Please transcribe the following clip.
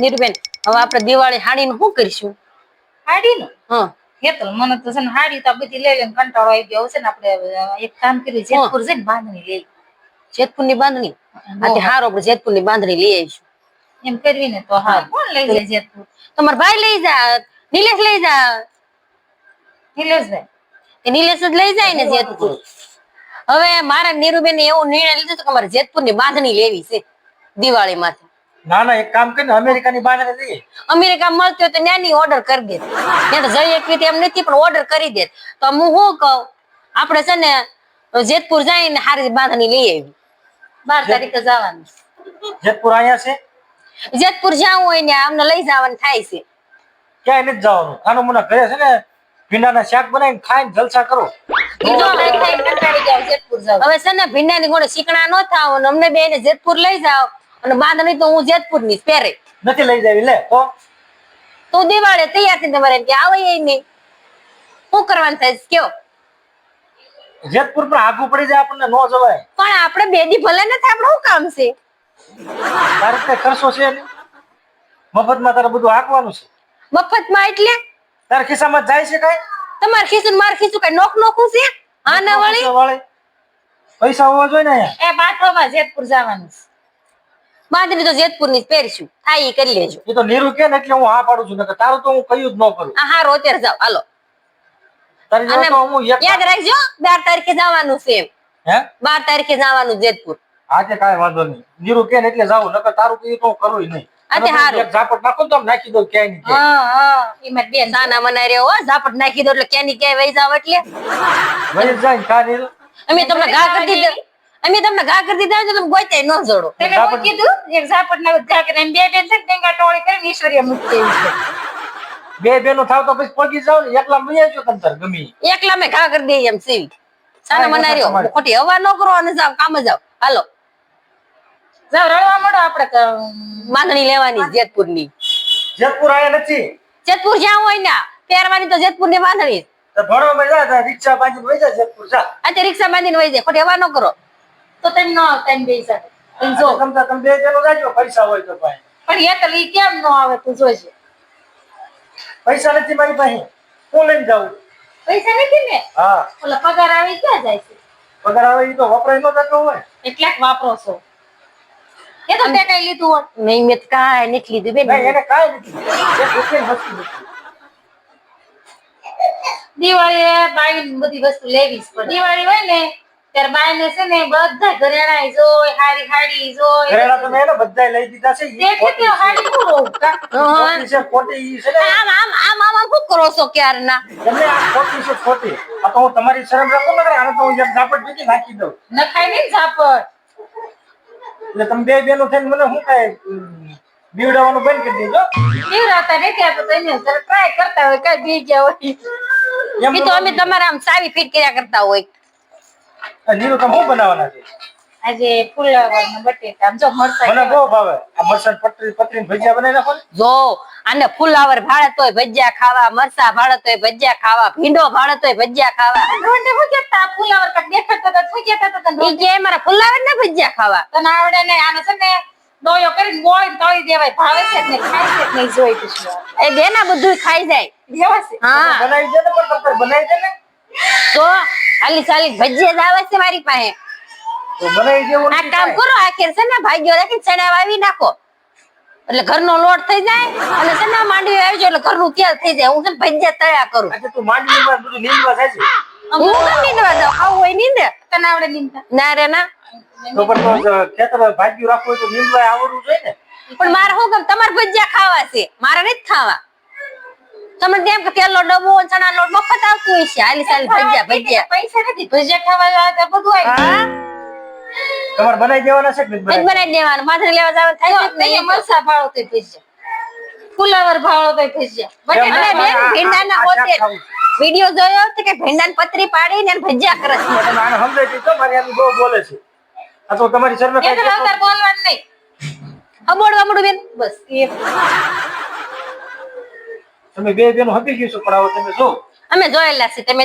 નીરુબેન હવે આપણે દિવાળી હાડીનું શું કરીશું? હાડી નું હા. હેતલ મને તો છે ને હાડી તો બધી લઈ લઈને કંટાળો આવી ગયો છે ને આપણે એક કામ કર્યું જેતપુર જઈને બાંધણી લઈ જેતપુરની બાંધણી? આજે હારો આપણે જેતપુરની બાંધણી લઈ આવીશું. એમ કરવી ને તો હા. કોણ લઈ જાય જેતપુર? તમારા ભાઈ લઈ જા નિલેશ લઈ જા નિલેશભાઈ. એ નિલેશ જ લઈ જાય ને જેતપુર. હવે મારા નીરુબેન એવો નિર્ણય લીધો છે કે અમારે જેતપુરની બાંધણી લેવી છે દિવાળી માંથી ના ના એક કામ કરીને અમેરિકાની બહાર અમેરિકા મળતી હોય તો ત્યાંની ઓર્ડર કરી દે. ત્યાં તો જઈ એક રીતે એમ નથી પણ ઓર્ડર કરી દે. તો હું શું કહું? આપણે છે ને જેતપુર જઈને હારી બાંધણી લઈ આવી બાર તારીખે જવાનું. જેતપુર અહીંયા છે? જેતપુર જવું હોય ને અમને લઈ જવાનું થાય છે. ક્યાંય નથી જવાનું. ખાનું મને ઘરે છે ને ભીંડાના શાક બનાવીને ખાઈને જલસા કરો. હવે છે ને ભીંડાની ગોળે શીકણા ન થાવ અને અમને બે જેતપુર લઈ જાવ અને બાંધણી તો હું જેતપુરની પહેરે. નથી લઈ જવી લે તો તો દિવાળે તૈયાર થઈ તમારે કે આવે એ નહીં. શું કરવાનું થાય છે કયો? જેતપુર પર આગું પડી જાય આપણને નો જવાય. પણ આપણે બેદી ભલે નથી આપણે શું કામ છે? તારે કઈ કરશો છે નહીં? મફતમાં તારે બધું હાંકવાનું છે. મફતમાં એટલે? તારા ખિસ્સામાં જાય છે કઈ? તમારે ખિસ્સું મારે ખિસ્સું કઈ નોક નોખું છે? હા ના વળી? વાળી પૈસા હોવા જોઈએ ને એ બાથરૂમમાં જેતપુર જવાનું છે. બાંધણી તો જેતપુરની પહેરશું. થાય એ કરી લેજો. એ તો નીરુ કે ને એટલે હું હા પાડું છું નકર તારું તો હું કયું જ ન કરું. આ હારો અત્યારે જાવ હાલો. અને યાદ રાખજો બાર તારીખે જવાનું છે એમ. હે? બાર તારીખે જવાનું જેતપુર. આજે કાંઈ વાંધો નહીં. નીરુ કે ને એટલે જાવ નકર તારું કયું તો હું કરું નહીં. ઝાપટ નાખો તો નાખી દઉં ક્યાંય હા હા. બેન સાના મનાઈ રહ્યો હો ઝાપટ નાખી દો એટલે ક્યાંની ક્યાંય વહી જાવ એટલે. વહી જાય અમે તમને ઘા કરી દીધા. અમે તમને ઘા કરી દીધા તો તમે ગોતે ન જોડો. તમે કોઈ કીધું? એક ઝાપટ ના ઘા કરીને બે બેન છે ટેંગા ટોળી કરીને ઈશ્વરીય મૂકી દેવી છે. બે બેનો થાવ તો પછી પગી જાવ ને એકલા લઈ આવજો તંતર ગમી. એકલા મે ઘા કરી દઈએ એમ સી સાને તમારે. ખોટી હવા ન કરો અને જાવ કામ જાવ હાલો. જાવ રડવા મળો આપણે માંગણી લેવાની જેતપુરની જેતપુર આયા નથી. જેતપુર જ્યાં હોય ને પહેરવાની તો જેતપુરની માંગણી જ. તો ભણવામાં જા રિક્ષા બાંધીને વહી જા જેતપુર જા. આ તે રિક્ષા બાંધીને વહી જાય. ખોટી હવા ન કરો. તો તેમ ન આવતા એમ બે સાથે તમે જો. જો તમ તમે બે જણો રાજો પૈસા હોય તો ભાઈ. પણ એ તો ઈ કેમ ન આવે તું જોજે. પૈસા નથી મારી પાસે. હું લઈને જાઉં. પૈસા નથી ને? હા. ઓલા પગાર આવે ક્યાં જાય છે? પગાર આવે ઈ તો વપરાય ન થતો હોય. એટલાક વાપરો છો? એ તો તે કઈ લીધું હોત નહીં મેં કાંઈ નથી લીધું બેન. એને કાંઈ નથી દિવાળી બાઈ બધી વસ્તુ લેવી જ પડે. દિવાળી હોય ને ત્યારે બાયને છે ને બધા ઘરેણા જોય હારી હાડી જોય. ઘરેણા તમે એને બધાય લઈ દીધા છે ઈ ખોટી હાડી નું ખોટી છે ખોટી ઈ છે આમ આમ આમ આમ આમ શું કરો છો ક્યારના? તમને આ ખોટી છે ખોટી. આ તો હું તમારી શરમ રાખું ને આને તો હું એક ઝાપટ ભેગી નાખી દઉં. નખાય નહીં ઝાપટ. એટલે તમે બે બેનો થઈને મને શું કાંઈ ઉમ, બીવડાવવાનું બંધ કરી દેજો. પીવડાવતા નથી આપણે તો ટ્રાય કરતા હોય કઈ બી ગયા હોય. એમ તો અમે તમારા આમ સાવી ફીટ કર્યા કરતા હોય. નીરુ તમે શું બનાવવાના છે? આજે ફુલાવર ને બટેટા જો મરસા મને બહુ ભાવે. આ મરસા પટરી પતરીને ભજીયા બનાવી નાખો જો આને ફુલાવર ભાડે તોય ભજીયા ખાવા મરસા ભાડે તોય ભજીયા ખાવા ભીંડો ભાડે તોય ભજીયા ખાવા. રોંઢે હું કહેતા? આ ફુલાવર કાંઈક દેખાડતા હતા, શું હતા તને? ઈ કે મારા ફુલાવર ને ભજીયા ખાવા. તને આવડે ને આને છે ને ડોયો કરીને ગોળીને તળી દેવાય. ભાવે છે ને નહીં? ખાય છે ને જોઈ પછી એ બેના બધું ખાઈ જાય. છે. હા. બનાવી દે ને પણ બનાવી દે ને. તો હાલી ચાલી ભજીયા જ આવે છે મારી પાસે. તો બનાવી દેવું આ કામ કરો આખેર છે ને ભાગ્યો રાખી ચણા વાવી નાખો. એટલે ઘરનો લોટ થઈ જાય અને ચણા માંડવી આવી જાય એટલે ઘરનું તેલ થઈ જાય. હું છે ભજીયા તળ્યા કરું. આજે તું માંડવીમાં બધું નીંદવા જાય છે હું કેમ નીંદવા જાઉં ખાવું હોય નીંદે તને આવડે નીંદતા ના રે ના. તો પણ ખેતર ભાગ્યું રાખવું હોય તો નીંદવા આવડવું જોઈએ ને. પણ મારે શું કામ? તમારે ભજીયા ખાવા છે. મારે નથી ખાવા. તમને તેમ કે તેલનો ડબ્બો ચણા નો મફત આવતું છે. હાલી સાલી ભજીયા ભજીયા. પૈસા નથી. ભજીયા ખાવા તો બધું આવી તમારે બનાવી દેવાના છે કે બનાવી બનાવી દેવાનું. માથે લેવા જવાનું થાય છે નહીં. મરસા ભાળો તો ભજીયા. ફુલાવર ભાળો તો ભજીયા. બટેટા અને બેન ભીંડાના ખાવું. વિડિયો જોયો તો કે ભીંડાની પતરી પાડીને ભજીયા કરે છે. તમે આને સમજાય દીધો મારી આની બહુ બોલે છે. આ તો તમારી શરમે એ તો કાંઈ બોલવાનું નહીં. અબોડ અબોડ બેન. બસ એ. તમે બે બેનો હપી ગયું છો પણ તમે જો. અમે જોયેલા છે તમે